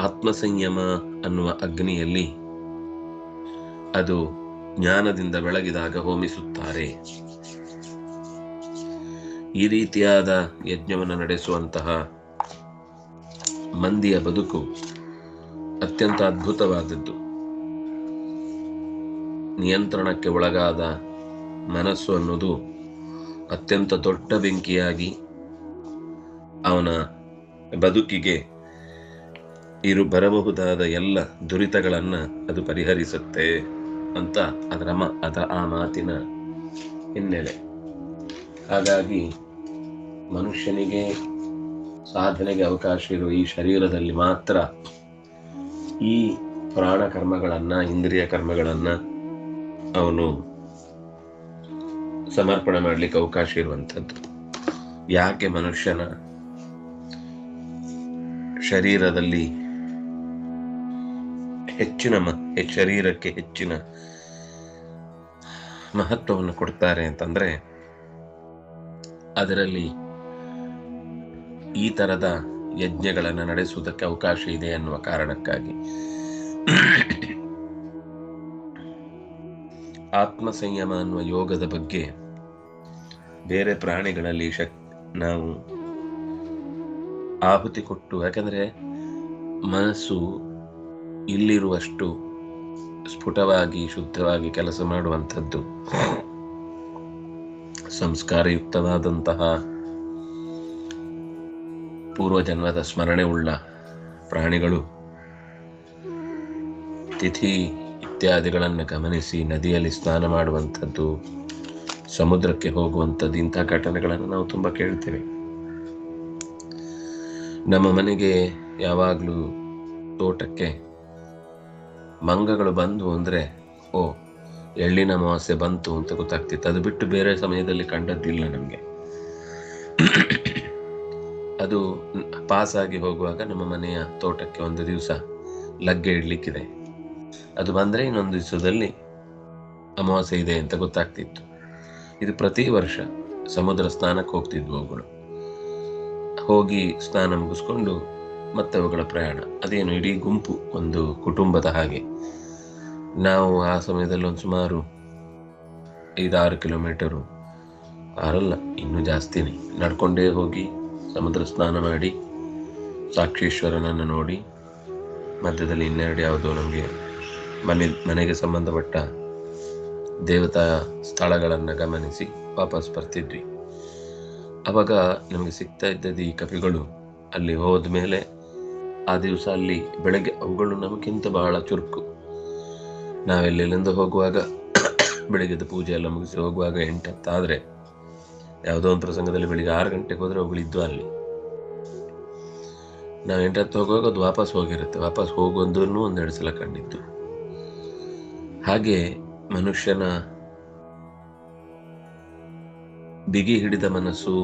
ಆತ್ಮಸಂಯಮ ಅನ್ನುವ ಅಗ್ನಿಯಲ್ಲಿ ಅದು ಜ್ಞಾನದಿಂದ ಬೆಳಗಿದಾಗ ಹೋಮಿಸುತ್ತಾರೆ. ಈ ರೀತಿಯಾದ ಯಜ್ಞವನ್ನು ನಡೆಸುವಂತಹ ಮಂದಿಯ ಬದುಕು ಅತ್ಯಂತ ಅದ್ಭುತವಾದದ್ದು. ನಿಯಂತ್ರಣಕ್ಕೆ ಒಳಗಾದ ಮನಸ್ಸು ಅನ್ನೋದು ಅತ್ಯಂತ ದೊಡ್ಡ ಬೆಂಕಿಯಾಗಿ ಅವನ ಬದುಕಿಗೆ ಇರು ಬರಬಹುದಾದ ಎಲ್ಲ ದುರಿತಗಳನ್ನ ಅದು ಪರಿಹರಿಸುತ್ತೆ ಅಂತ ಅದರ ಮ ಅದ ಆ ಮಾತಿನ ಹಿನ್ನೆಲೆ. ಹಾಗಾಗಿ ಮನುಷ್ಯನಿಗೆ ಸಾಧನೆಗೆ ಅವಕಾಶ ಇರುವ ಈ ಶರೀರದಲ್ಲಿ ಮಾತ್ರ ಈ ಪ್ರಾಣ ಕರ್ಮಗಳನ್ನ, ಇಂದ್ರಿಯ ಕರ್ಮಗಳನ್ನ ಅವನು ಸಮರ್ಪಣೆ ಮಾಡ್ಲಿಕ್ಕೆ ಅವಕಾಶ ಇರುವಂಥದ್ದು. ಯಾಕೆ ಮನುಷ್ಯನ ಶರೀರದಲ್ಲಿ ಹೆಚ್ಚಿನ ಶರೀರಕ್ಕೆ ಹೆಚ್ಚಿನ ಮಹತ್ವವನ್ನು ಕೊಡ್ತಾರೆ ಅಂತಂದ್ರೆ, ಅದರಲ್ಲಿ ಈ ತರದ ಯಜ್ಞಗಳನ್ನು ನಡೆಸುವುದಕ್ಕೆ ಅವಕಾಶ ಇದೆ ಅನ್ನುವ ಕಾರಣಕ್ಕಾಗಿ. ಆತ್ಮ ಸಂಯಮ ಅನ್ನುವ ಯೋಗದ ಬಗ್ಗೆ ಬೇರೆ ಪ್ರಾಣಿಗಳಲ್ಲಿ ಶಕ್, ನಾವು ಆಹುತಿ ಕೊಟ್ಟು, ಯಾಕಂದ್ರೆ ಮನಸ್ಸು ಇಲ್ಲಿರುವಷ್ಟು ಸ್ಫುಟವಾಗಿ, ಶುದ್ಧವಾಗಿ ಕೆಲಸ ಮಾಡುವಂಥದ್ದು ಸಂಸ್ಕಾರಯುಕ್ತವಾದಂತಹ ಪೂರ್ವಜನ್ಮದ ಸ್ಮರಣೆ ಉಳ್ಳ ಪ್ರಾಣಿಗಳು. ತಿಥಿ ಇತ್ಯಾದಿಗಳನ್ನು ಗಮನಿಸಿ ನದಿಯಲ್ಲಿ ಸ್ನಾನ ಮಾಡುವಂಥದ್ದು, ಸಮುದ್ರಕ್ಕೆ ಹೋಗುವಂಥದ್ದು, ಇಂಥ ಘಟನೆಗಳನ್ನು ನಾವು ತುಂಬ ಕೇಳ್ತೇವೆ. ನಮ್ಮ ಮನೆಗೆ ಯಾವಾಗಲೂ ತೋಟಕ್ಕೆ ಮಂಗಗಳು ಬಂದು ಅಂದರೆ, ಓ, ಎಳ್ಳಿನ ಅಮಾವಾಸ್ಯೆ ಬಂತು ಅಂತ ಗೊತ್ತಾಗ್ತಿತ್ತು. ಅದು ಬಿಟ್ಟು ಬೇರೆ ಸಮಯದಲ್ಲಿ ಕಂಡದ್ದಿಲ್ಲ ನಮಗೆ. ಅದು ಪಾಸ್ ಆಗಿ ಹೋಗುವಾಗ ನಮ್ಮ ಮನೆಯ ತೋಟಕ್ಕೆ ಒಂದು ದಿವಸ ಲಗ್ಗೆ ಇಡ್ಲಿಕ್ಕಿದೆ. ಅದು ಬಂದರೆ ಇನ್ನೊಂದು ದಿವಸದಲ್ಲಿ ಅಮಾವಾಸ್ಯೆ ಇದೆ ಅಂತ ಗೊತ್ತಾಗ್ತಿತ್ತು. ಇದು ಪ್ರತಿ ವರ್ಷ ಸಮುದ್ರ ಸ್ನಾನಕ್ಕೆ ಹೋಗ್ತಿದ್ವು ಅವುಗಳು. ಹೋಗಿ ಸ್ನಾನ ಮುಗಿಸ್ಕೊಂಡು ಮತ್ತೆ ಅವುಗಳ ಪ್ರಯಾಣ. ಅದೇನು ಇಡೀ ಗುಂಪು ಒಂದು ಕುಟುಂಬದ ಹಾಗೆ. ನಾವು ಆ ಸಮಯದಲ್ಲಿ ಒಂದು ಸುಮಾರು ಐದಾರು ಕಿಲೋಮೀಟರು ಆರಲ್ಲ, ಇನ್ನೂ ಜಾಸ್ತಿನೇ. ನಡ್ಕೊಂಡೇ ಹೋಗಿ ಸಮುದ್ರ ಸ್ನಾನ ಮಾಡಿ, ಸಾಕ್ಷೀಶ್ವರನನ್ನು ನೋಡಿ, ಮಧ್ಯದಲ್ಲಿ ಇನ್ನೆರಡು ಯಾವುದೋ ನಮಗೆ ಮನೆ, ಮನೆಗೆ ಸಂಬಂಧಪಟ್ಟ ದೇವತಾ ಸ್ಥಳಗಳನ್ನು ಗಮನಿಸಿ ವಾಪಸ್ ಬರ್ತಿದ್ವಿ. ಅವಾಗ ನಮಗೆ ಸಿಗ್ತಾ ಇದ್ದದ್ದು ಈ ಕಪಿಗಳು ಅಲ್ಲಿ ಹೋದ ಮೇಲೆ ಆ ದಿವಸ ಅಲ್ಲಿ ಬೆಳಗ್ಗೆ ಅವುಗಳು ನಮಗಿಂತ ಬಹಳ ಚುರುಕು. ನಾವೆಲ್ಲೆಲ್ಲಿಂದ ಹೋಗುವಾಗ ಬೆಳಿಗ್ಗೆದ ಪೂಜೆ ಎಲ್ಲ ಮುಗಿಸಿ ಹೋಗುವಾಗ ಎಂಟತ್ತಾದರೆ ಯಾವುದೋ ಒಂದು ಪ್ರಸಂಗದಲ್ಲಿ ಬೆಳಿಗ್ಗೆ ಆರು ಗಂಟೆಗೆ ಹೋದರೆ ಅವುಗಳು ಇದ್ವು ಅಲ್ಲಿ. ನಾವು ಎಂಟತ್ತು ಹೋಗುವಾಗ ಅದು ವಾಪಸ್ ಹೋಗಿರುತ್ತೆ. ವಾಪಸ್ ಹೋಗೋದನ್ನು ಒಂದೆರಡು ಸಲ ಕಂಡಿತ್ತು ಹಾಗೆ ಮನುಷ್ಯನ ಬಿಗಿ ಹಿಡಿದ ಮನಸ್ಸು,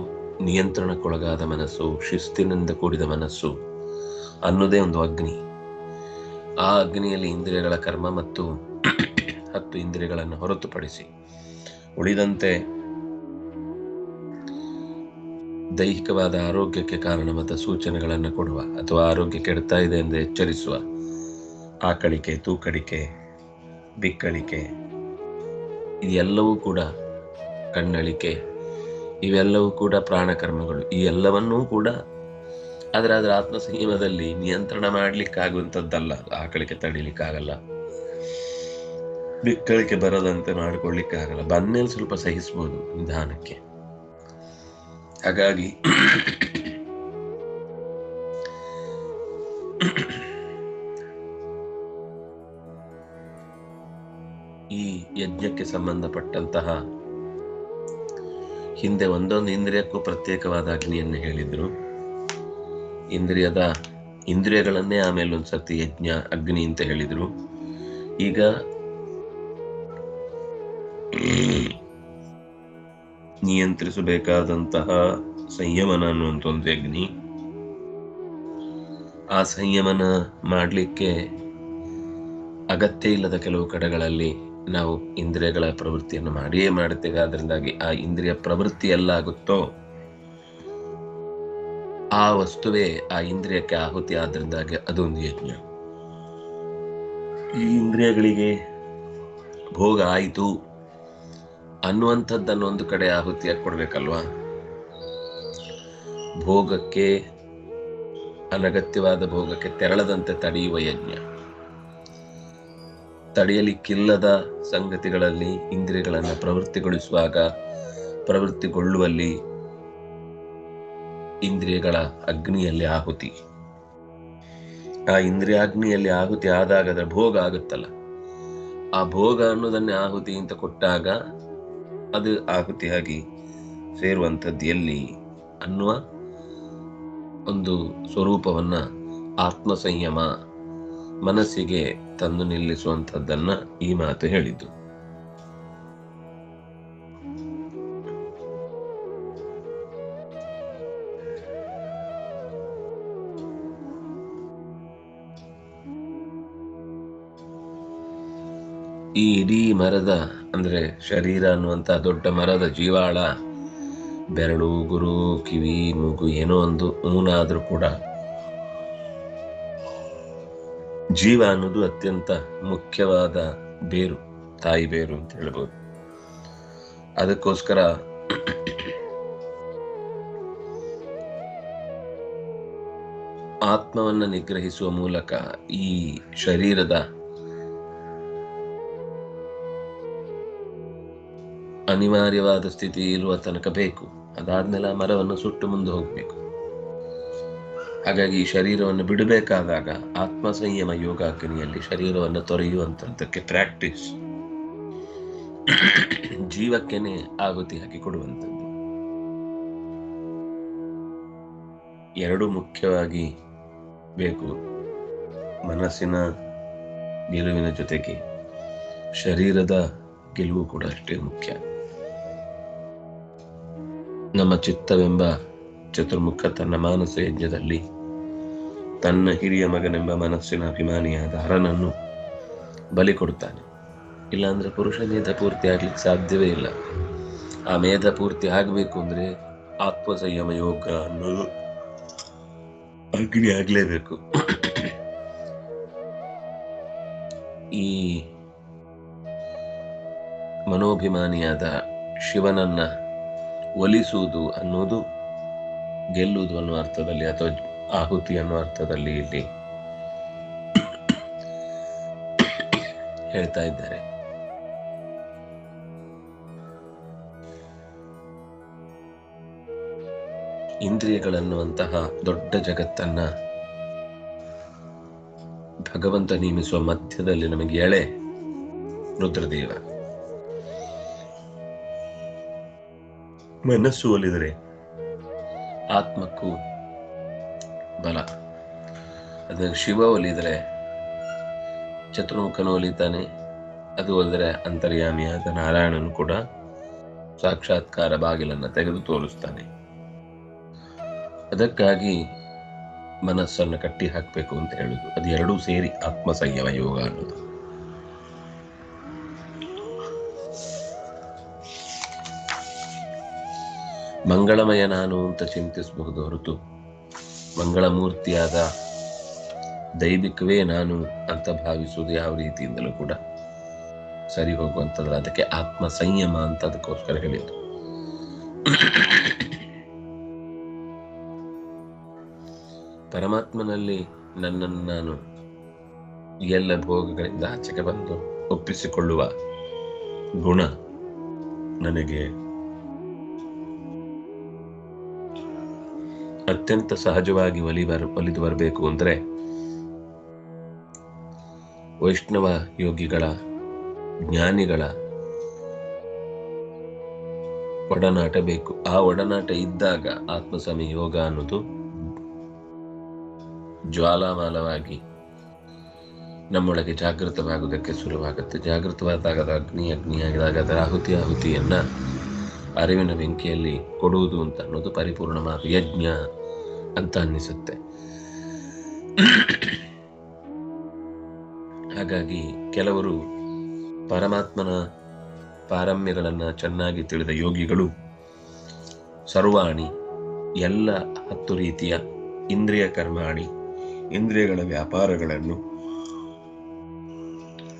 ನಿಯಂತ್ರಣಕ್ಕೊಳಗಾದ ಮನಸ್ಸು, ಶಿಸ್ತಿನಿಂದ ಕೂಡಿದ ಮನಸ್ಸು ಅನ್ನೋದೇ ಒಂದು ಅಗ್ನಿ. ಆ ಅಗ್ನಿಯಲ್ಲಿ ಇಂದ್ರಿಯಗಳ ಕರ್ಮ ಮತ್ತು ಹತ್ತು ಇಂದ್ರಿಯಗಳನ್ನು ಹೊರತುಪಡಿಸಿ ಉಳಿದಂತೆ ದೈಹಿಕವಾದ ಆರೋಗ್ಯಕ್ಕೆ ಕಾರಣವಾದ ಸೂಚನೆಗಳನ್ನು ಕೊಡುವ ಅಥವಾ ಆರೋಗ್ಯ ಕೆಡ್ತಾ ಇದೆ ಎಂದು ಎಚ್ಚರಿಸುವ ಆಕಳಿಕೆ, ತೂಕಡಿಕೆ, ಬಿಕ್ಕಳಿಕೆ ಇದೆಲ್ಲವೂ ಕೂಡ ಕಣ್ಣಳಿಕೆ, ಇವೆಲ್ಲವೂ ಕೂಡ ಪ್ರಾಣಕರ್ಮಗಳು. ಈ ಎಲ್ಲವನ್ನೂ ಕೂಡ ಅದರ ಅದರ ಆತ್ಮ ಸಂಯಮದಲ್ಲಿ ನಿಯಂತ್ರಣ ಮಾಡ್ಲಿಕ್ಕಾಗುವಂಥದ್ದಲ್ಲ. ಆಕಳಿಕೆ ತಡಿಲಿಕ್ಕಾಗಲ್ಲ. ಬಿಕ್ಕಳಿಕೆ ಬರದಂತೆ ಮಾಡಿಕೊಳ್ಳಿಕ್ಕಾಗಲ್ಲ. ಬಂದ್ಮೇಲೆ ಸ್ವಲ್ಪ ಸಹಿಸ್ಬೋದು ನಿಧಾನಕ್ಕೆ. ಹಾಗಾಗಿ ಈ ಯಜ್ಞಕ್ಕೆ ಸಂಬಂಧಪಟ್ಟಂತಹ ಹಿಂದೆ ಒಂದೊಂದು ಇಂದ್ರಿಯಕ್ಕೂ ಪ್ರತ್ಯೇಕವಾದ ಅಗ್ನಿಯನ್ನು ಹೇಳಿದ್ರು. ಇಂದ್ರಿಯದ ಇಂದ್ರಿಯಗಳನ್ನೇ ಆಮೇಲೆ ಒಂದ್ಸರ್ತಿ ಯಜ್ಞ, ಅಗ್ನಿ ಅಂತ ಹೇಳಿದ್ರು. ಈಗ ನಿಯಂತ್ರಿಸಬೇಕಾದಂತಹ ಸಂಯಮನ ಅನ್ನುವಂಥ ಒಂದು ಅಗ್ನಿ. ಆ ಸಂಯಮನ ಮಾಡಲಿಕ್ಕೆ ಅಗತ್ಯ ಇಲ್ಲದ ಕೆಲವು ಕಡೆಗಳಲ್ಲಿ ನಾವು ಇಂದ್ರಿಯಗಳ ಪ್ರವೃತ್ತಿಯನ್ನು ಮಾಡಿಯೇ ಮಾಡುತ್ತೇವೆ. ಅದರಿಂದಾಗಿ ಆ ಇಂದ್ರಿಯ ಪ್ರವೃತ್ತಿ ಎಲ್ಲಾಗುತ್ತೋ ಆ ವಸ್ತುವೇ ಆ ಇಂದ್ರಿಯಕ್ಕೆ ಆಹುತಿ ಆದ್ರಿಂದಾಗಿ ಅದೊಂದು ಯಜ್ಞ. ಈ ಇಂದ್ರಿಯಗಳಿಗೆ ಭೋಗ ಆಯಿತು ಅನ್ನುವಂಥದ್ದನ್ನು ಒಂದು ಕಡೆ ಆಹುತಿಯಾಗಿ ಕೊಡಬೇಕಲ್ವಾ ಭೋಗಕ್ಕೆ, ಅನಗತ್ಯವಾದ ಭೋಗಕ್ಕೆ ತೆರಳದಂತೆ ತಡೆಯುವ ಯಜ್ಞ. ತಡೆಯಲಿಕ್ಕಿಲ್ಲದ ಸಂಗತಿಗಳಲ್ಲಿ ಇಂದ್ರಿಯಗಳನ್ನು ಪ್ರವೃತ್ತಿಗೊಳಿಸುವಾಗ ಪ್ರವೃತ್ತಿಗೊಳ್ಳುವಲ್ಲಿ ಇಂದ್ರಿಯಗಳ ಅಗ್ನಿಯಲ್ಲಿ ಆಹುತಿ. ಆ ಇಂದ್ರಿಯ ಅಗ್ನಿಯಲ್ಲಿ ಆಹುತಿ ಆದಾಗ ಅದರ ಭೋಗ ಆಗುತ್ತಲ್ಲ. ಆ ಭೋಗ ಅನ್ನೋದನ್ನೇ ಆಹುತಿ ಅಂತ ಕೊಟ್ಟಾಗ ಅದು ಆಹುತಿಯಾಗಿ ಸೇರುವಂಥದ್ದು ಎಲ್ಲಿ ಅನ್ನುವ ಒಂದು ಸ್ವರೂಪವನ್ನ ಆತ್ಮ ಸಂಯಮ ಮನಸ್ಸಿಗೆ ತಂದು ನಿಲ್ಲಿಸುವಂಥದ್ದನ್ನ ಈ ಮಾತು ಹೇಳಿದ್ದು. ಈ ಇಡೀ ಮರದ, ಅಂದ್ರೆ ಶರೀರ ಅನ್ನುವಂತ ದೊಡ್ಡ ಮರದ ಜೀವಾಳ, ಬೆರಳು, ಗುರು, ಕಿವಿ, ಮೂಗು, ಏನೋ ಒಂದು ಮೂನಾದರೂ ಕೂಡ ಜೀವ ಅನ್ನೋದು ಅತ್ಯಂತ ಮುಖ್ಯವಾದ ಬೇರು, ತಾಯಿ ಬೇರು ಅಂತ ಹೇಳ್ಬೋದು. ಅದಕ್ಕೋಸ್ಕರ ಆತ್ಮವನ್ನ ನಿಗ್ರಹಿಸುವ ಮೂಲಕ ಈ ಶರೀರದ ಅನಿವಾರ್ಯವಾದ ಸ್ಥಿತಿ ಇರುವ ತನಕ ಬೇಕು. ಅದಾದ್ಮೇಲೆ ಆ ಮರವನ್ನು ಸುಟ್ಟು ಮುಂದೆ ಹೋಗಬೇಕು. ಹಾಗಾಗಿ ಈ ಶರೀರವನ್ನು ಬಿಡಬೇಕಾದಾಗ ಆತ್ಮ ಸಂಯಮ ಯೋಗಾಗ್ನಿಯಲ್ಲಿ ಶರೀರವನ್ನು ತೊರೆಯುವಂಥದ್ದಕ್ಕೆ ಪ್ರಾಕ್ಟೀಸ್ ಜೀವಕ್ಕೆನೆ ಆಹುತಿ ಹಾಕಿ ಕೊಡುವಂಥದ್ದು. ಎರಡು ಮುಖ್ಯವಾಗಿ ಬೇಕು. ಮನಸ್ಸಿನ ಗೆಲುವಿನ ಜೊತೆಗೆ ಶರೀರದ ಗೆಲುವು ಕೂಡ ಅಷ್ಟೇ ಮುಖ್ಯ. ನಮ್ಮ ಚಿತ್ತವೆಂಬ ಚತುರ್ಮುಖ ತನ್ನ ಮಾನಸ ಯಜ್ಞದಲ್ಲಿ ತನ್ನ ಹಿರಿಯ ಮಗನೆಂಬ ಮನಸ್ಸಿನ ಅಭಿಮಾನಿಯಾದ ಹರನನ್ನು ಬಲಿ ಕೊಡ್ತಾನೆ ಇಲ್ಲಾಂದ್ರೆ ಪುರುಷ ಮೇಧ ಪೂರ್ತಿ ಆಗ್ಲಿಕ್ಕೆ ಸಾಧ್ಯವೇ ಇಲ್ಲ. ಆ ಮೇಧ ಪೂರ್ತಿ ಆಗಬೇಕು ಅಂದ್ರೆ ಆತ್ಮ ಸಂಯಮ ಯೋಗ ಅನ್ನೋದು ಅಗ್ನಿ ಆಗಲೇಬೇಕು. ಈ ಮನೋಭಿಮಾನಿಯಾದ ಶಿವನನ್ನ ಒಲಿಸುವುದು ಅನ್ನೋದು ಗೆಲ್ಲುವುದು ಅನ್ನೋ ಅರ್ಥದಲ್ಲಿ ಅಥವಾ ಆಹುತಿ ಅನ್ನೋ ಅರ್ಥದಲ್ಲಿ ಇಲ್ಲಿ ಹೇಳ್ತಾ ಇದ್ದಾರೆ. ಇಂದ್ರಿಯಗಳನ್ನುವಂತಹ ದೊಡ್ಡ ಜಗತ್ತನ್ನ ಭಗವಂತ ನೇಮಿಸುವ ಮಧ್ಯದಲ್ಲಿ ನಮಗೆ ಎಳೆ ರುದ್ರದೇವ. ಮನಸ್ಸು ಒಲಿದರೆ ಆತ್ಮಕ್ಕೂ ಬಲ. ಅದ ಶಿವ ಒಲಿದರೆ ಚತುರ್ಮುಖನು ಒಲಿತಾನೆ. ಅದು ಒಲಿದರೆ ಅಂತರ್ಯಾಮಿಯಾದ ನಾರಾಯಣನು ಕೂಡ ಸಾಕ್ಷಾತ್ಕಾರ ಬಾಗಿಲನ್ನು ತೆಗೆದು ತೋರಿಸ್ತಾನೆ. ಅದಕ್ಕಾಗಿ ಮನಸ್ಸನ್ನು ಕಟ್ಟಿ ಹಾಕಬೇಕು ಅಂತ ಹೇಳುದು. ಅದು ಎರಡೂ ಸೇರಿ ಆತ್ಮ ಸಂಯಮ ಯೋಗ ಅನ್ನೋದು. ಮಂಗಳಮಯ ನಾನು ಅಂತ ಚಿಂತಿಸಬಹುದು ಹೊರತು ಮಂಗಳಮೂರ್ತಿಯಾದ ದೈವಿಕವೇ ನಾನು ಅಂತ ಭಾವಿಸುವುದು ಯಾವ ರೀತಿಯಿಂದಲೂ ಕೂಡ ಸರಿ ಹೋಗುವಂಥದ್ದು ಅದಕ್ಕೆ ಆತ್ಮ ಸಂಯಮ ಅಂತ ಅದಕ್ಕೋಸ್ಕರ ಹೇಳಿದ್ರು ಪರಮಾತ್ಮನಲ್ಲಿ ನನ್ನನ್ನು ನಾನು ಎಲ್ಲ ಭೋಗಗಳಿಂದ ಆಚೆಗೆ ಬಂದು ಒಪ್ಪಿಸಿಕೊಳ್ಳುವ ಗುಣ ನನಗೆ ಅತ್ಯಂತ ಸಹಜವಾಗಿ ಒಲಿ ಬರ, ಒಲಿದು ಬರಬೇಕು ಅಂದರೆ ವೈಷ್ಣವ ಯೋಗಿಗಳ, ಜ್ಞಾನಿಗಳ ಒಡನಾಟ ಬೇಕು. ಆ ಒಡನಾಟ ಇದ್ದಾಗ ಆತ್ಮಸ್ವಾಮಿ ಯೋಗ ಅನ್ನೋದು ಜ್ವಾಲಾಮಾಲವಾಗಿ ನಮ್ಮೊಳಗೆ ಜಾಗೃತವಾಗುವುದಕ್ಕೆ ಶುರುವಾಗುತ್ತೆ. ಜಾಗೃತವಾದಾಗ ಅಗ್ನಿ ಅಗ್ನಿಯಾಗಿದಾಗ ಅದರ ಆಹುತಿ, ಆಹುತಿಯನ್ನ ಅರಿವಿನ ಬೆಂಕಿಯಲ್ಲಿ ಕೊಡುವುದು ಅಂತ ಅನ್ನೋದು ಪರಿಪೂರ್ಣವಾದ ಯಜ್ಞ ಅಂತ ಅನ್ನಿಸುತ್ತೆ. ಹಾಗಾಗಿ ಕೆಲವರು ಪರಮಾತ್ಮನ ಪಾರಮ್ಯಗಳನ್ನು ಚೆನ್ನಾಗಿ ತಿಳಿದ ಯೋಗಿಗಳು, ಸರ್ವಾಣಿ, ಎಲ್ಲ ಹತ್ತು ರೀತಿಯ ಇಂದ್ರಿಯ ಕರ್ಮಾಣಿ, ಇಂದ್ರಿಯಗಳ ವ್ಯಾಪಾರಗಳನ್ನು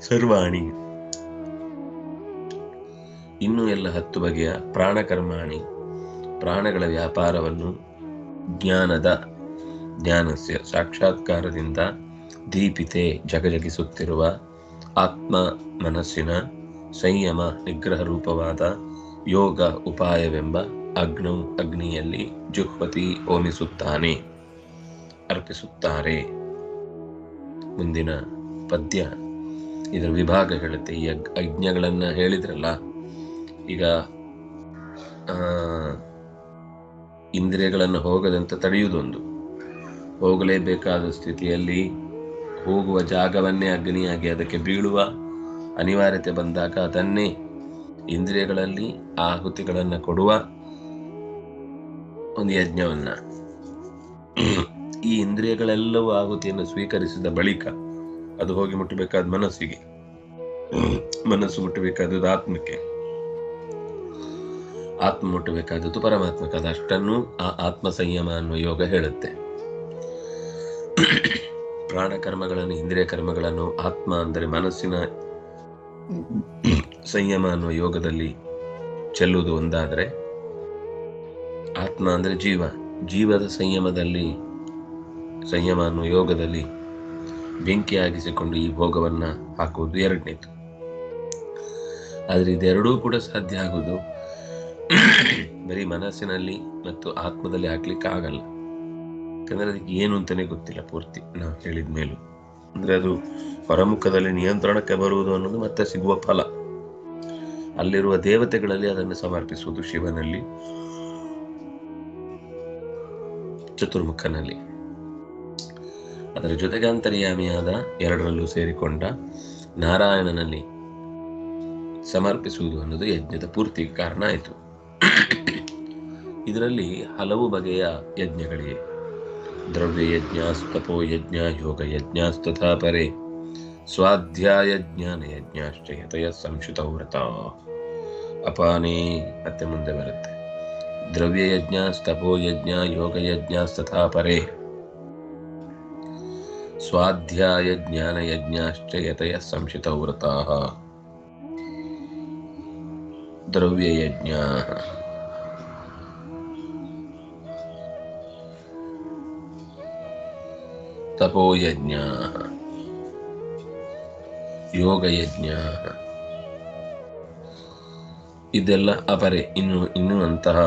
ಸರ್ವಾಣಿ ಇನ್ನು ಎಲ್ಲ ಹತ್ತು ಬಗೆಯ ಪ್ರಾಣಕರ್ಮಾಣಿ ಪ್ರಾಣಗಳ ವ್ಯಾಪಾರವನ್ನು ಜ್ಞಾನದ ಜ್ಞಾನಸ್ಯ ಸಾಕ್ಷಾತ್ಕಾರದಿಂದ ದೀಪಿತೆ ಜಗಜಗಿಸುತ್ತಿರುವ ಆತ್ಮ ಮನಸ್ಸಿನ ಸಂಯಮ ನಿಗ್ರಹ ರೂಪವಾದ ಯೋಗ ಉಪಾಯವೆಂಬ ಅಗ್ನೌ ಅಗ್ನಿಯಲ್ಲಿ ಜುಹ್ವತಿ ಹೋಮಿಸುತ್ತಾನೆ ಅರ್ಪಿಸುತ್ತಾರೆ. ಮುಂದಿನ ಪದ್ಯ. ಇದರ ವಿಭಾಗ ಹೇಳುತ್ತೆ ಈ ಯಜ್ಞಗಳನ್ನ ಹೇಳಿದ್ರಲ್ಲ? ಈಗ ಇಂದ್ರಿಯಗಳನ್ನು ಹೋಗದಂತೆ ತಡೆಯುವುದೊಂದು. ಹೋಗಲೇಬೇಕಾದ ಸ್ಥಿತಿಯಲ್ಲಿ ಹೋಗುವ ಜಾಗವನ್ನೇ ಅಗ್ನಿಯಾಗಿ ಅದಕ್ಕೆ ಬೀಳುವ ಅನಿವಾರ್ಯತೆ ಬಂದಾಗ ಅದನ್ನೇ ಇಂದ್ರಿಯಗಳಲ್ಲಿ ಆಹುತಿಗಳನ್ನು ಕೊಡುವ ಒಂದು ಯಜ್ಞವನ್ನ. ಈ ಇಂದ್ರಿಯಗಳೆಲ್ಲವೂ ಆಹುತಿಯನ್ನು ಸ್ವೀಕರಿಸಿದ ಬಳಿಕ ಅದು ಹೋಗಿ ಮುಟ್ಟಬೇಕಾದ ಮನಸ್ಸಿಗೆ. ಮನಸ್ಸು ಮುಟ್ಟಬೇಕಾದದ್ದು ಆತ್ಮಕ್ಕೆ. ಆತ್ಮ ಮುಟ್ಟಬೇಕಾದದ್ದು ಪರಮಾತ್ಮಕ್ಕೆ ಅಷ್ಟನ್ನು ಆ ಆತ್ಮ ಸಂಯಮ ಅನ್ನುವ ಯೋಗ ಹೇಳುತ್ತೆ. ಪ್ರಾಣ ಕರ್ಮಗಳನ್ನು, ಇಂದ್ರಿಯ ಕರ್ಮಗಳನ್ನು, ಆತ್ಮ ಅಂದರೆ ಮನಸ್ಸಿನ ಸಂಯಮ ಅನ್ನುವ ಯೋಗದಲ್ಲಿ ಚೆಲ್ಲುವುದು ಒಂದಾದರೆ ಆತ್ಮ ಅಂದರೆ ಜೀವ. ಜೀವದ ಸಂಯಮದಲ್ಲಿ, ಸಂಯಮ ಅನ್ನುವ ಯೋಗದಲ್ಲಿ ಬೆಂಕಿಯಾಗಿಸಿಕೊಂಡು ಈ ಭೋಗವನ್ನು ಹಾಕುವುದು ಎರಡನೇದು. ಆದರೆ ಇದೆರಡೂ ಕೂಡ ಸಾಧ್ಯ ಆಗುವುದು. ಬರೀ ಮನಸ್ಸಿನಲ್ಲಿ ಮತ್ತು ಆತ್ಮದಲ್ಲಿ ಹಾಕ್ಲಿಕ್ಕೆ ಆಗಲ್ಲ. ಯಾಕಂದ್ರೆ ಅದಕ್ಕೆ ಏನು ಅಂತಾನೆ ಗೊತ್ತಿಲ್ಲ ಪೂರ್ತಿ ನಾವು ಹೇಳಿದ ಮೇಲೂ. ಅಂದ್ರೆ ಅದು ಹೊರಮುಖದಲ್ಲಿ ನಿಯಂತ್ರಣಕ್ಕೆ ಬರುವುದು ಅನ್ನೋದು ಮತ್ತೆ ಸಿಗುವ ಫಲ. ಅಲ್ಲಿರುವ ದೇವತೆಗಳಲ್ಲಿ ಅದನ್ನು ಸಮರ್ಪಿಸುವುದು ಶಿವನಲ್ಲಿ, ಚತುರ್ಮುಖನಲ್ಲಿ. ಅದರ ಜೊತೆಗೆ ಅಂತರ್ಯಾಮಿಯಾದ ಎರಡರಲ್ಲೂ ಸೇರಿಕೊಂಡ ನಾರಾಯಣನಲ್ಲಿ ಸಮರ್ಪಿಸುವುದು ಅನ್ನೋದು ಯಜ್ಞದ ಪೂರ್ತಿಗೆ ಕಾರಣ ಆಯಿತು. ಇದರಲ್ಲಿ ಹಲವು ಬಗೆಯ ಯಜ್ಞಗಳಿವೆ. ದ್ರವ್ಯ ಯಜ್ಞ ಸ್ತಪೋ ಯಜ್ಞ ಯೋಗ ಯಜ್ಞ ತಥಾ ಪರೆ ಸ್ವಾಧ್ಯಾಯ ಜ್ಞಾನ ಯಜ್ಞಾಶ್ಚಯತಯ ಸಂಶುತ ವ್ರತ. ಅಪಾನೇ ಮತ್ತೆ ಮುಂದೆ ಬರುತ್ತೆ. ದ್ರವ್ಯ ಯಜ್ಞ ಸ್ತಪೋ ಯಜ್ಞ ಯೋಗ ಯಜ್ಞ ತಥಾ ಪರೆ ಸ್ವಾಧ್ಯಾಯ ಜ್ಞಾನ ಯಜ್ಞಾಶ್ಚಯತಯ ಸಂಶಿತ ವ್ರತ. ದ್ರವ್ಯ ಯಜ್ಞ ತಪೋಯಜ್ಞ. ಯೋಗಯಜ್ಞ. ಇದೆಲ್ಲ ಅಪರೆ, ಇನ್ನು ಇನ್ನು ಅಂತಹ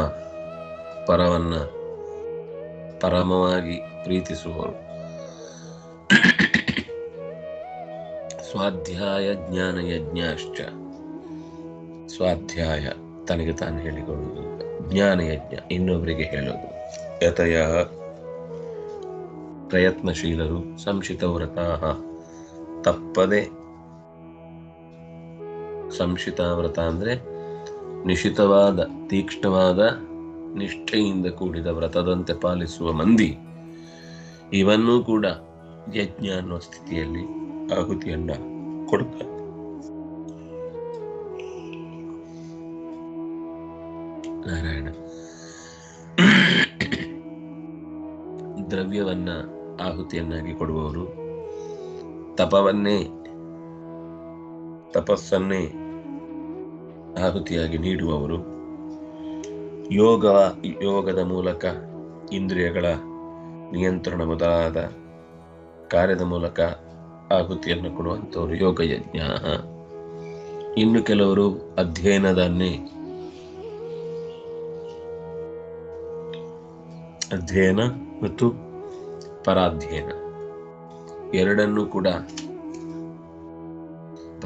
ಪರವನ್ನ ಪರಮವಾಗಿ ಪ್ರೀತಿಸುವರು ಸ್ವಾಧ್ಯಾಯ ಜ್ಞಾನ ಯಜ್ಞಾಶ್ಚ ಸ್ವಾಧ್ಯಾಯ, ತನಗೆ ತಾನು ಹೇಳಿಕೊಳ್ಳುವುದು. ಜ್ಞಾನ ಯಜ್ಞ ಇನ್ನೊಬ್ಬರಿಗೆ ಹೇಳೋದು. ಯತಯ ಪ್ರಯತ್ನಶೀಲರು, ಸಂಶಿತ ವ್ರತಾಹ, ತಪ್ಪದೆ ಸಂಶಿತ ವ್ರತ ಅಂದ್ರೆ ನಿಶಿತವಾದ, ತೀಕ್ಷ್ಣವಾದ ನಿಷ್ಠೆಯಿಂದ ಕೂಡಿದ ವ್ರತದಂತೆ ಪಾಲಿಸುವ ಮಂದಿ. ಇವನ್ನೂ ಕೂಡ ಯಜ್ಞ ಅನ್ನೋ ಸ್ಥಿತಿಯಲ್ಲಿ ಆಹುತಿಯನ್ನ ಕೊಡ್ತಾರೆ. ನಾರಾಯಣ. ದ್ರವ್ಯವನ್ನ ಆಹುತಿಯನ್ನಾಗಿ ಕೊಡುವವರು ತಪವನ್ನೇ, ತಪಸ್ಸನ್ನೇ ಆಹುತಿಯಾಗಿ ನೀಡುವವರು ಯೋಗ, ಯೋಗದ ಮೂಲಕ ಇಂದ್ರಿಯಗಳ ನಿಯಂತ್ರಣ ಮೊದಲಾದ ಕಾರ್ಯದ ಮೂಲಕ ಆಹುತಿಯನ್ನು ಕೊಡುವಂಥವರು ಯೋಗ ಯಜ್ಞ ಇನ್ನು ಕೆಲವರು ಅಧ್ಯಯನದನ್ನೇ, ಅಧ್ಯಯನ ಮತ್ತು ಪರಾಧ್ಯಯನ ಎರಡನ್ನೂ ಕೂಡ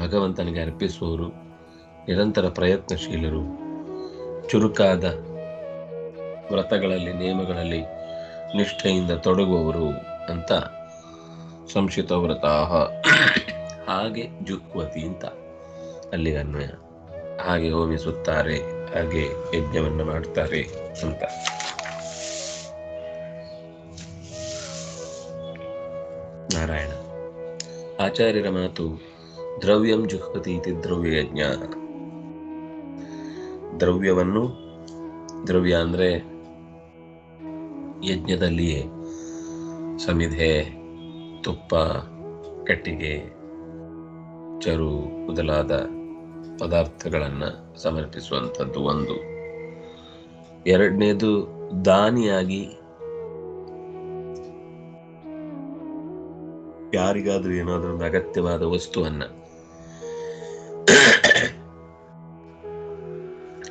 ಭಗವಂತನಿಗೆ ಅರ್ಪಿಸುವವರು ನಿರಂತರ ಪ್ರಯತ್ನಶೀಲರು. ಚುರುಕಾದ ವ್ರತಗಳಲ್ಲಿ, ನಿಯಮಗಳಲ್ಲಿ ನಿಷ್ಠೆಯಿಂದ ತೊಡಗುವವರು ಅಂತ ಸಂಶಿತ ವ್ರತ ಹಾಗೆ ಜುಕ್ವತಿ ಅಂತ ಅಲ್ಲಿ ಅನ್ವಯ. ಹಾಗೆ ಹೋಮಿಸುತ್ತಾರೆ, ಹಾಗೆ ಯಜ್ಞವನ್ನು ಮಾಡ್ತಾರೆ ಅಂತ. ನಾರಾಯಣ. ಆಚಾರ್ಯರ ಮಾತು, ದ್ರವ್ಯಂ ಜುಹತಿ ಇತಿ ದ್ರವ್ಯ ಯಜ್ಞ ದ್ರವ್ಯವನ್ನು, ದ್ರವ್ಯ ಅಂದ್ರೆ ಯಜ್ಞದಲ್ಲಿಯೇ, ಸಮಿಧೆ, ತುಪ್ಪ, ಕಟ್ಟಿಗೆ, ಚರು ಮೊದಲಾದ ಪದಾರ್ಥಗಳನ್ನು ಸಮರ್ಪಿಸುವಂಥದ್ದು ಒಂದು. ಎರಡನೇದು ದಾನಿಯಾಗಿ ಯಾರಿಗಾದ್ರೂ ಏನಾದ್ರೂ ಒಂದು ಅಗತ್ಯವಾದ ವಸ್ತುವನ್ನ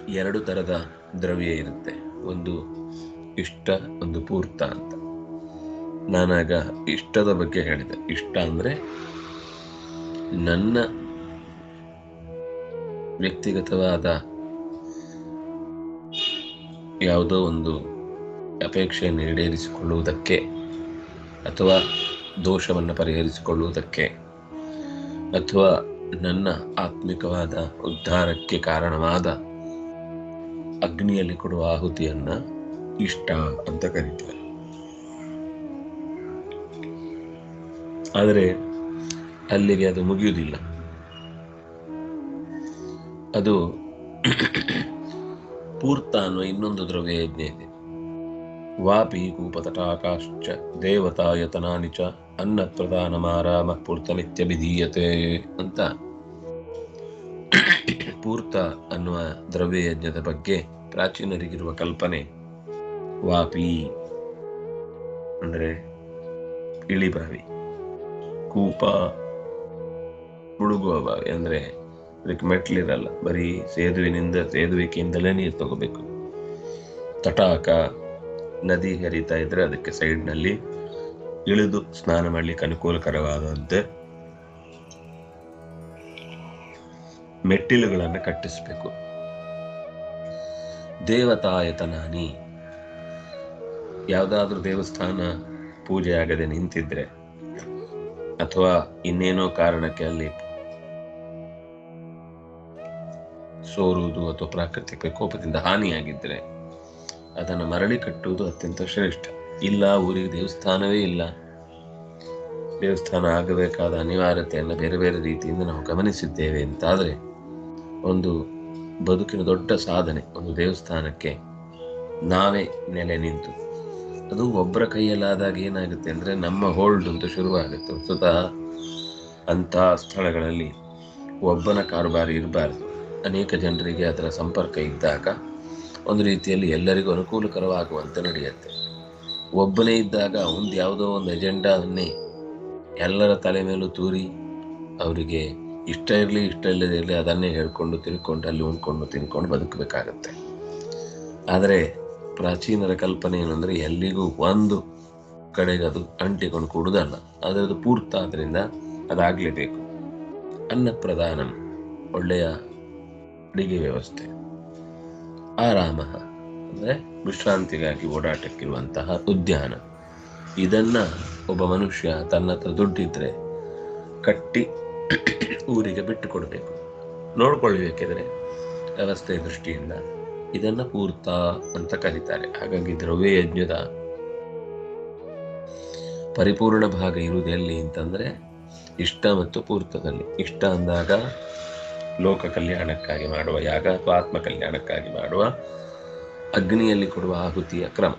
ಎರಡು ತರದ ದ್ರವ್ಯ ಇರುತ್ತೆ. ಒಂದು ಇಷ್ಟ, ಒಂದು ಪೂರ್ತ ಅಂತ. ನಾನಾಗ ಇಷ್ಟದ ಬಗ್ಗೆ ಹೇಳಿದೆ. ಇಷ್ಟ ಅಂದ್ರೆ ನನ್ನ ವ್ಯಕ್ತಿಗತವಾದ ಯಾವುದೋ ಒಂದು ಅಪೇಕ್ಷೆಯನ್ನು ಈಡೇರಿಸಿಕೊಳ್ಳುವುದಕ್ಕೆ ಅಥವಾ ದೋಷವನ್ನು ಪರಿಹರಿಸಿಕೊಳ್ಳುವುದಕ್ಕೆ ಅಥವಾ ನನ್ನ ಆತ್ಮಿಕವಾದ ಉದ್ಧಾರಕ್ಕೆ ಕಾರಣವಾದ ಅಗ್ನಿಯಲ್ಲಿ ಕೊಡುವ ಆಹುತಿಯನ್ನ ಇಷ್ಟ ಅಂತ ಕರೀತಾರೆ. ಆದರೆ ಅಲ್ಲಿಗೆ ಅದು ಮುಗಿಯುವುದಿಲ್ಲ. ಅದು ಪೂರ್ತ ಅನ್ನುವ ಇನ್ನೊಂದು ದ್ರವ್ಯ ಯಜ್ಞ ಇದೆ. ವಾಪಿ ಕೂಪತಟಾಕಾಶ್ಚ ದೇವತಾಯತನಾನಿ ಚ ಅನ್ನ ಪ್ರಧಾನ ಮಾರಾಮ ಪೂರ್ತಮಿತ್ಯಭಿಧೀಯತೆ ಅಂತ. ಪೂರ್ತ ಅನ್ನುವ ದ್ರವ್ಯ ಯಜ್ಞದ ಬಗ್ಗೆ ಪ್ರಾಚೀನರಿಗಿರುವ ಕಲ್ಪನೆ. ವಾಪಿ ಅಂದ್ರೆ ಇಳಿಬಾವಿ ಕೂಪ ಮುಳುಗುವ ಬಾವಿ ಅಂದ್ರೆ ಅದಕ್ಕೆ ಮೆಟ್ಲಿರಲ್ಲ ಬರೀ ಸೇದುವಿನಿಂದ ಸೇದುವಿಕೆಯಿಂದಲೇ ನೀರು ತಗೋಬೇಕು. ತಟಾಕ ನದಿ ಹರಿತಾ ಇದ್ರೆ ಅದಕ್ಕೆ ಸೈಡ್ನಲ್ಲಿ ಇಳಿದು ಸ್ನಾನ ಮಾಡ್ಲಿಕ್ಕೆ ಅನುಕೂಲಕರವಾದಂತೆ ಮೆಟ್ಟಿಲುಗಳನ್ನು ಕಟ್ಟಿಸಬೇಕು. ದೇವತಾಯತನಾನಿ. ಯಾವುದಾದ್ರೂ ದೇವಸ್ಥಾನ ಪೂಜೆ ಆಗದೆ ನಿಂತಿದ್ರೆ ಅಥವಾ ಇನ್ನೇನೋ ಕಾರಣಕ್ಕೆ ಅಲ್ಲಿ ಸೋರುವುದು ಅಥವಾ ಪ್ರಾಕೃತಿಕ ಕೋಪದಿಂದ ಹಾನಿಯಾಗಿದ್ದರೆ ಅದನ್ನು ಮರಳಿ ಕಟ್ಟುವುದು ಅತ್ಯಂತ ಶ್ರೇಷ್ಠ. ಇಲ್ಲ, ಊರಿಗೆ ದೇವಸ್ಥಾನವೇ ಇಲ್ಲ. ದೇವಸ್ಥಾನ ಆಗಬೇಕಾದ ಅನಿವಾರ್ಯತೆಯನ್ನು ಬೇರೆ ಬೇರೆ ರೀತಿಯಿಂದ ನಾವು ಗಮನಿಸಿದ್ದೇವೆ ಅಂತಾದರೆ, ಒಂದು ಬದುಕಿನ ದೊಡ್ಡ ಸಾಧನೆ, ಒಂದು ದೇವಸ್ಥಾನಕ್ಕೆ ನಾವೇ ನೆಲೆ ನಿಂತು, ಅದು ಒಬ್ಬರ ಕೈಯಲ್ಲಾದಾಗ ಏನಾಗುತ್ತೆ ಅಂದರೆ ನಮ್ಮ ಹೋಲ್ಡ್ ಅಂತ ಶುರುವಾಗುತ್ತೆ. ಪ್ರಸ್ತುತ ಅಂಥ ಸ್ಥಳಗಳಲ್ಲಿ ಒಬ್ಬನ ಕಾರುಬಾರಿ ಇರಬಾರ್ದು. ಅನೇಕ ಜನರಿಗೆ ಅದರ ಸಂಪರ್ಕ ಇದ್ದಾಗ ಒಂದು ರೀತಿಯಲ್ಲಿ ಎಲ್ಲರಿಗೂ ಅನುಕೂಲಕರವಾಗುವಂತೆ ನಡೆಯುತ್ತೆ. ಒಬ್ಬನೇ ಇದ್ದಾಗ ಒಂದು ಯಾವುದೋ ಒಂದು ಎಜೆಂಡಾವನ್ನೇ ಎಲ್ಲರ ತಲೆ ಮೇಲೂ ತೂರಿ ಅವರಿಗೆ ಇಷ್ಟ ಇರಲಿ, ಇಷ್ಟ ಇಲ್ಲದೇ ಇರಲಿ ಅದನ್ನೇ ಹೇಳ್ಕೊಂಡು ತಿಳ್ಕೊಂಡು, ಅಲ್ಲಿ ಉಂಡ್ಕೊಂಡು ತಿನ್ಕೊಂಡು ಬದುಕಬೇಕಾಗತ್ತೆ. ಆದರೆ ಪ್ರಾಚೀನರ ಕಲ್ಪನೆ ಏನಂದರೆ ಎಲ್ಲಿಗೂ ಒಂದು ಕಡೆಗೆ ಅದು ಅಂಟಿಕೊಂಡು ಕೂಡುದಲ್ಲ ಅದರದ್ದು ಪೂರ್ತ ಆದ್ದರಿಂದ ಅದಾಗಲೇಬೇಕು. ಅನ್ನಪ್ರಧಾನಂ, ಒಳ್ಳೆಯ ಅಡಿಗೆ ವ್ಯವಸ್ಥೆ. ಆರಾಮ. ಅಂದರೆ ವಿಶ್ರಾಂತಿಗಾಗಿ ಓಡಾಟಕ್ಕಿರುವಂತಹ ಉದ್ಯಾನ. ಇದನ್ನ ಒಬ್ಬ ಮನುಷ್ಯ ತನ್ನ ಹತ್ರ ದುಡ್ಡಿದ್ರೆ ಕಟ್ಟಿ ಊರಿಗೆ ಬಿಟ್ಟು ಕೊಡಬೇಕು ನೋಡ್ಕೊಳ್ಬೇಕಿದ್ರೆ ವ್ಯವಸ್ಥೆ ದೃಷ್ಟಿಯಿಂದ ಇದನ್ನ ಪೂರ್ತ ಅಂತ ಕರೀತಾರೆ. ಹಾಗಾಗಿ ದ್ರವ್ಯ ಯಜ್ಞದ ಪರಿಪೂರ್ಣ ಭಾಗ ಇರುವುದು ಎಲ್ಲಿ ಅಂತಂದ್ರೆ ಇಷ್ಟ ಮತ್ತು ಪೂರ್ತದಲ್ಲಿ. ಇಷ್ಟ ಅಂದಾಗ ಲೋಕ ಕಲ್ಯಾಣಕ್ಕಾಗಿ ಮಾಡುವ, ಯಾಗ ಅಥವಾ ಆತ್ಮ ಕಲ್ಯಾಣಕ್ಕಾಗಿ ಮಾಡುವ ಅಗ್ನಿಯಲ್ಲಿ ಕೊಡುವ ಆಹುತಿಯ ಕ್ರಮ.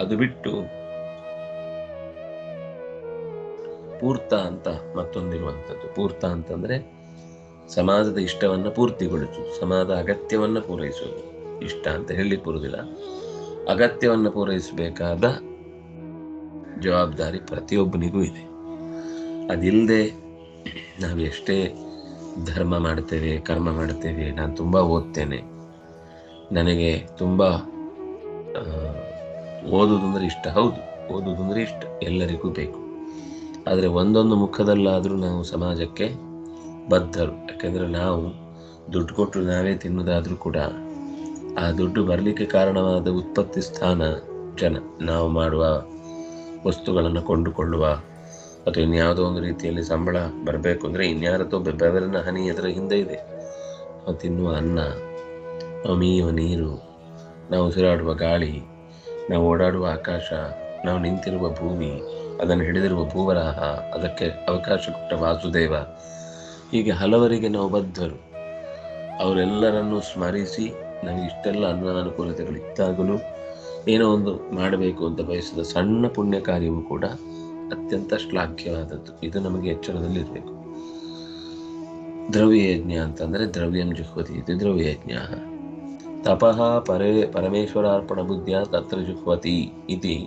ಅದು ಬಿಟ್ಟು ಪೂರ್ತ ಅಂತ ಮತ್ತೊಂದಿರುವಂಥದ್ದು. ಪೂರ್ತ ಅಂತಂದ್ರೆ ಸಮಾಜದ ಇಷ್ಟವನ್ನ ಪೂರ್ತಿಗೊಳಿಸು, ಸಮಾಜದ ಅಗತ್ಯವನ್ನ ಪೂರೈಸುವುದು. ಇಷ್ಟ ಅಂತ ಹೇಳಿ ಬರುವುದಿಲ್ಲ. ಅಗತ್ಯವನ್ನು ಪೂರೈಸಬೇಕಾದ ಜವಾಬ್ದಾರಿ ಪ್ರತಿಯೊಬ್ಬನಿಗೂ ಇದೆ. ಅದಿಲ್ಲದೆ ನಾವು ಎಷ್ಟೇ ಧರ್ಮ ಮಾಡ್ತೇವೆ, ಕರ್ಮ ಮಾಡ್ತೇವೆ, ನಾನು ತುಂಬ ಓದ್ತೇನೆ. ನನಗೆ ತುಂಬ ಓದೋದಂದ್ರೆ ಇಷ್ಟ. ಹೌದು ಓದೋದಂದ್ರೆ ಇಷ್ಟ. ಎಲ್ಲರಿಗೂ ಬೇಕು. ಆದರೆ ಒಂದೊಂದು ಮುಖದಲ್ಲಾದರೂ ನಾವು ಸಮಾಜಕ್ಕೆ ಬದ್ಧರು. ಯಾಕೆಂದರೆ ನಾವು ದುಡ್ಡು ಕೊಟ್ಟು ನಾವೇ ತಿನ್ನೋದಾದರೂ ಕೂಡ ಆ ದುಡ್ಡು ಬರಲಿಕ್ಕೆ ಕಾರಣವಾದ ಉತ್ಪತ್ತಿ ಸ್ಥಾನ ಜನ. ನಾವು ಮಾಡುವ ವಸ್ತುಗಳನ್ನು ಕೊಂಡುಕೊಳ್ಳುವ ಅಥವಾ ಇನ್ಯಾವುದೋ ಒಂದು ರೀತಿಯಲ್ಲಿ ಸಂಬಳ ಬರಬೇಕು ಅಂದರೆ ಇನ್ಯಾರದೋ ಬೆವರಿನ ಹನಿ ಅದರ ಹಿಂದೆ ಇದೆ. ನಾವು ತಿನ್ನುವ ಅನ್ನ, ನಾವು ಮೀಯುವ ನೀರು, ನಾವು ಉಸಿರಾಡುವ ಗಾಳಿ, ನಾವು ಓಡಾಡುವ ಆಕಾಶ, ನಾವು ನಿಂತಿರುವ ಭೂಮಿ, ಅದನ್ನು ಹಿಡಿದಿರುವ ಭೂವರಾಹ, ಅದಕ್ಕೆ ಅವಕಾಶ ಕೊಟ್ಟ ವಾಸುದೇವ. ಹೀಗೆ ಹಲವರಿಗೆ ನಾವು ಬದ್ಧರು. ಅವರೆಲ್ಲರನ್ನು ಸ್ಮರಿಸಿ ನಮಗೆ ಇಷ್ಟೆಲ್ಲ ಅನಾನುಕೂಲತೆಗಳಿದ್ದಾಗಲೂ ಏನೋ ಒಂದು ಮಾಡಬೇಕು ಅಂತ ಬಯಸಿದ ಸಣ್ಣ ಪುಣ್ಯ ಕಾರ್ಯವೂ ಕೂಡ ಅತ್ಯಂತ ಶ್ಲಾಘ್ಯವಾದದ್ದು. ಇದು ನಮಗೆ ಎಚ್ಚರದಲ್ಲಿರಬೇಕು ದ್ರವ್ಯಯಜ್ಞ ಅಂತಂದರೆ ದ್ರವ್ಯಂ ಜುಹ್ವತಿ ಇದು ದ್ರವ್ಯಯಜ್ಞ. ತಪಃ ಪರೇ ಪರಮೇಶ್ವರಾರ್ಪಣ ಬುದ್ಧಿಯ ತತ್ರ ಜುಹ್ವತಿ ಇತಿ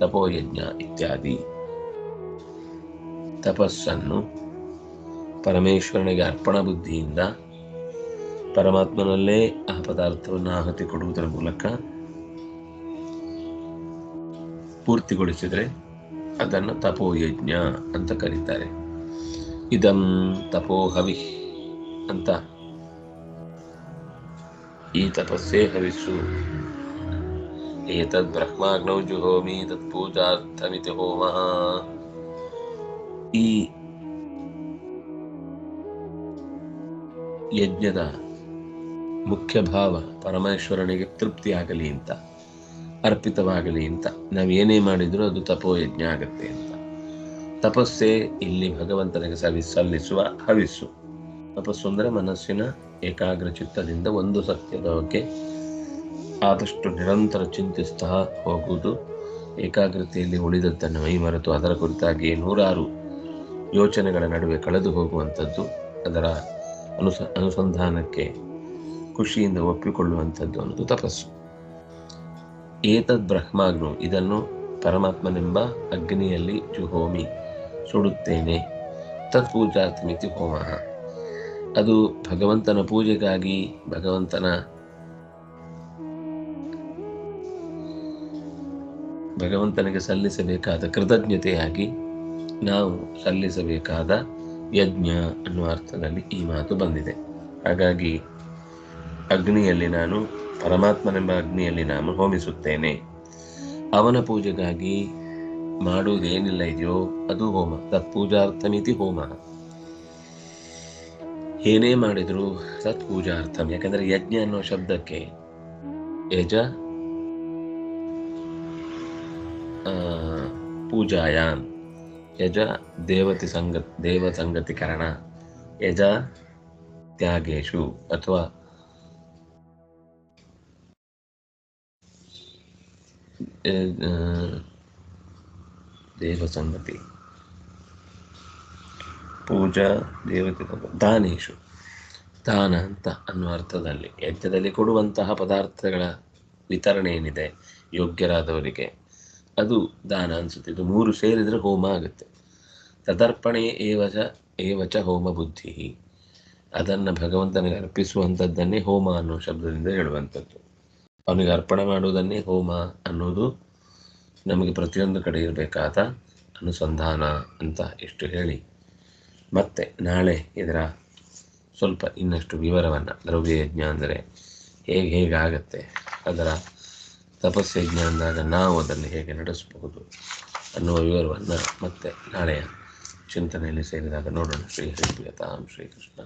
ತಪೋಯಜ್ಞ ಇತ್ಯಾದಿ. ತಪಸ್ಸನ್ನು ಪರಮೇಶ್ವರನಿಗೆ ಅರ್ಪಣ ಬುದ್ಧಿಯಿಂದ ಪರಮಾತ್ಮನಲ್ಲೇ ಆ ಪದಾರ್ಥವನ್ನು ಆಹುತಿ ಕೊಡುವುದರ ಮೂಲಕ ಪೂರ್ತಿಗೊಳಿಸಿದರೆ ಅದನ್ನು ತಪೋಯಜ್ಞ ಅಂತ ಕರೀತಾರೆ. ಇದಂ ತಪೋಹವಿ ಅಂತ. ಈ ತಪಸ್ಸೇ ಹವಿಸು ಏತದ್ ಬ್ರಹ್ಮಾಗ್ನೌ ಜುಹೋಮಿ ತತ್ ಪೂಜಾರ್ಥಮಿತಿ ಹೋಮ. ಈ ಯಜ್ಞದ ಮುಖ್ಯ ಭಾವ ಪರಮೇಶ್ವರನಿಗೆ ತೃಪ್ತಿಯಾಗಲಿ ಅಂತ. ಅರ್ಪಿತವಾಗಲಿ ಅಂತ. ನಾವು ಏನೇ ಮಾಡಿದರೂ ಅದು ತಪೋಯಜ್ಞ ಆಗತ್ತೆ ಅಂತ. ತಪಸ್ಸೇ ಇಲ್ಲಿ ಭಗವಂತನಿಗೆ ಸವಿ ಸಲ್ಲಿಸುವ ಹವಿಸ್ಸು. ತಪಸ್ಸು ಅಂದರೆ ಮನಸ್ಸಿನ ಏಕಾಗ್ರ ಚಿತ್ತದಿಂದ ಒಂದು ಸತ್ಯದ ಆದಷ್ಟು ನಿರಂತರ ಚಿಂತಿಸ್ತಾ ಹೋಗುವುದು, ಏಕಾಗ್ರತೆಯಲ್ಲಿ ಉಳಿದದ್ದನ್ನು ಮೈಮರೆತು ಅದರ ಕುರಿತಾಗಿ ನೂರಾರು ಯೋಚನೆಗಳ ನಡುವೆ ಕಳೆದು ಹೋಗುವಂಥದ್ದು, ಅದರ ಅನುಸ, ಅನುಸಂಧಾನಕ್ಕೆ ಖುಷಿಯಿಂದ ಒಪ್ಪಿಕೊಳ್ಳುವಂಥದ್ದು ಅನ್ನೋದು ತಪಸ್ಸು. ಏತದ್ ಬ್ರಹ್ಮಾಗ್ನು, ಇದನ್ನು ಪರಮಾತ್ಮನೆಂಬ ಅಗ್ನಿಯಲ್ಲಿ ಜುಹೋಮಿ ಸುಡುತ್ತೇನೆ. ತತ್ಪೂಜಾತ್ಮಿತಿ ಹೋಮ. ಅದು ಭಗವಂತನ ಪೂಜೆಗಾಗಿ ಭಗವಂತನ ಭಗವಂತನಿಗೆ ಸಲ್ಲಿಸಬೇಕಾದ ಕೃತಜ್ಞತೆಯಾಗಿ ನಾವು ಸಲ್ಲಿಸಬೇಕಾದ ಯಜ್ಞ ಅನ್ನುವ ಅರ್ಥದಲ್ಲಿ ಈ ಮಾತು ಬಂದಿದೆ. ಹಾಗಾಗಿ ಅಗ್ನಿಯಲ್ಲಿ ನಾನು ಪರಮಾತ್ಮನೆಂಬ ಅಗ್ನಿಯಲ್ಲಿ ನಾನು ಹೋಮಿಸುತ್ತೇನೆ. ಅವನ ಪೂಜೆಗಾಗಿ ಮಾಡುವುದೇನಿಲ್ಲ ಇದೆಯೋ, ಅದು ಹೋಮ. ತತ್ಪೂಜಾರ್ಥಮಿತಿ ಹೋಮ. ಏನೇ ಮಾಡಿದರೂ ತತ್ ಪೂಜಾರ್ಥಂ ಯಾಕಂದ್ರೆ ಯಜ್ಞ ಅನ್ನೋ ಶಬ್ದಕ್ಕೆ. ಯಜ ಪೂಜಾಯ. ಯಜ, ದೇವತಿ ಸಂಗ ದೇವ ಸಂಗತಿಕರಣ ಯಜ, ತ್ಯಾಗೇಶು, ಅಥವಾ ದೇವ ಸಂಗತಿ ಪೂಜಾ ದೇವತೆ ದಾನೇಶು. ದಾನ ಅಂತ ಅನ್ನುವ ಅರ್ಥದಲ್ಲಿ, ಯಜ್ಞದಲ್ಲಿ ಕೊಡುವಂತಹ ಪದಾರ್ಥಗಳ ವಿತರಣೆ ಏನಿದೆ, ಯೋಗ್ಯರಾದವರಿಗೆ, ಅದು ದಾನ ಅನ್ಸುತ್ತೆ. ಇದು ಮೂರು ಸೇರಿದರೆ ಹೋಮ ಆಗುತ್ತೆ. ತದರ್ಪಣೆ ಏವಚ ಏವಚ ಹೋಮ ಬುದ್ಧಿ ಅದನ್ನು ಭಗವಂತನಿಗೆ ಅರ್ಪಿಸುವಂಥದ್ದನ್ನೇ ಹೋಮ ಅನ್ನೋ ಶಬ್ದದಿಂದ ಹೇಳುವಂಥದ್ದು. ಅವನಿಗೆ ಅರ್ಪಣೆ ಮಾಡುವುದನ್ನೇ ಹೋಮ ಅನ್ನೋದು ನಮಗೆ ಪ್ರತಿಯೊಂದು ಕಡೆ ಇರಬೇಕಾದ ಅನುಸಂಧಾನ ಅಂತ ಇಷ್ಟು ಹೇಳಿ. ಮತ್ತೆ ನಾಳೆ ಇದರ ಸ್ವಲ್ಪ ಇನ್ನಷ್ಟು ವಿವರವನ್ನು ದ್ರವ್ಯಯಜ್ಞ ಅಂದರೆ ಹೇಗೆ ಹೇಗಾಗತ್ತೆ ಅದರ ತಪಸ್ಸಯಜ್ಞ ಅಂದಾಗ ನಾವು ಅದನ್ನು ಹೇಗೆ ನಡೆಸಬಹುದು ಅನ್ನುವ ವಿವರವನ್ನು ಮತ್ತೆ ನಾಳೆಯ ಚಿಂತನೆಯಲ್ಲಿ ಸೇರಿದಾಗ ನೋಡೋಣ. ಶ್ರೀ ಹರಿಪ್ರಿಯತಾಂ ಶ್ರೀಕೃಷ್ಣ